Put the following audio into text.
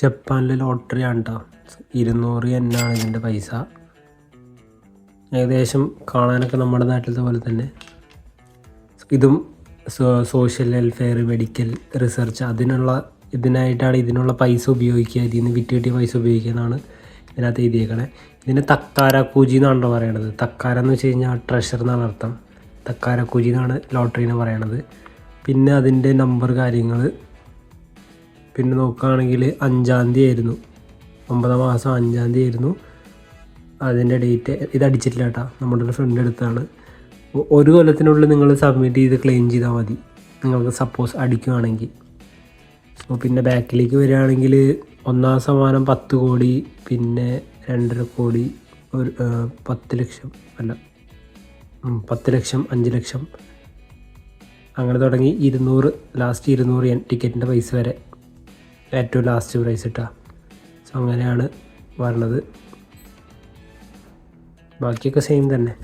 ജപ്പാനിലെ ലോട്ടറി ആണ് കേട്ടോ ഇരുന്നൂറ് എന്നാണ് ഇതിന്റെ പൈസ. ഏകദേശം കാണാനൊക്കെ നമ്മുടെ നാട്ടിലത്തെ പോലെ തന്നെ. ഇതും സോഷ്യൽ വെൽഫെയർ മെഡിക്കൽ റിസർച്ച് അതിനുള്ള ഇതിനായിട്ടാണ് ഇതിനുള്ള പൈസ ഉപയോഗിക്കുക. ഇതിൽ നിന്ന് വിറ്റ് കിട്ടിയ പൈസ ഉപയോഗിക്കുക എന്നാണ് ഇതിനകത്ത് എഴുതിയേക്കണേ. ഇതിന് തക്കാര കൂജി എന്നാണല്ലോ പറയണത്. തക്കാര എന്ന് വെച്ച് കഴിഞ്ഞാൽ ട്രഷർ എന്നാണ് അർത്ഥം. തക്കാര കൂജി എന്നാണ് ലോട്ടറിനെ പറയണത്. പിന്നെ അതിന്റെ നമ്പർ കാര്യങ്ങൾ പിന്നെ നോക്കുകയാണെങ്കിൽ അഞ്ചാം തീയതി ആയിരുന്നു. ഒമ്പതാം മാസം അഞ്ചാം തീയതി ആയിരുന്നു. അതിന്റെ ഡേറ്റ് ഇത് അടിച്ചിട്ടില്ല കേട്ടോ. നമ്മുടെ ഒരു ഫ്രണ്ട് അടുത്താണ് ഒരു കൊല്ലത്തിനുള്ളിൽ നിങ്ങൾ സബ്മിറ്റ് ചെയ്ത് ക്ലെയിം ചെയ്താൽ മതി. നിങ്ങൾക്ക് സപ്പോസ് അടിക്കുകയാണെങ്കിൽ. അപ്പോൾ പിന്നെ ബാക്കിലേക്ക് വരികയാണെങ്കിൽ ഒന്നാം സമ്മാനം പത്ത് കോടി പിന്നെ രണ്ടര കോടി ഒരു പത്ത് ലക്ഷം അല്ല പത്ത് ലക്ഷം അഞ്ച് ലക്ഷം. അങ്ങനെ തുടങ്ങി ഇരുന്നൂറ് ലാസ്റ്റ് ഇരുന്നൂറ് ടിക്കറ്റിന്റെ പൈസ വരെ. ഏറ്റവും ലാസ്റ്റ് പ്രൈസ് ഇട്ടാ. സോ അങ്ങനെയാണ് വരണത്. ബാക്കിയൊക്കെ സെയിം തന്നെ.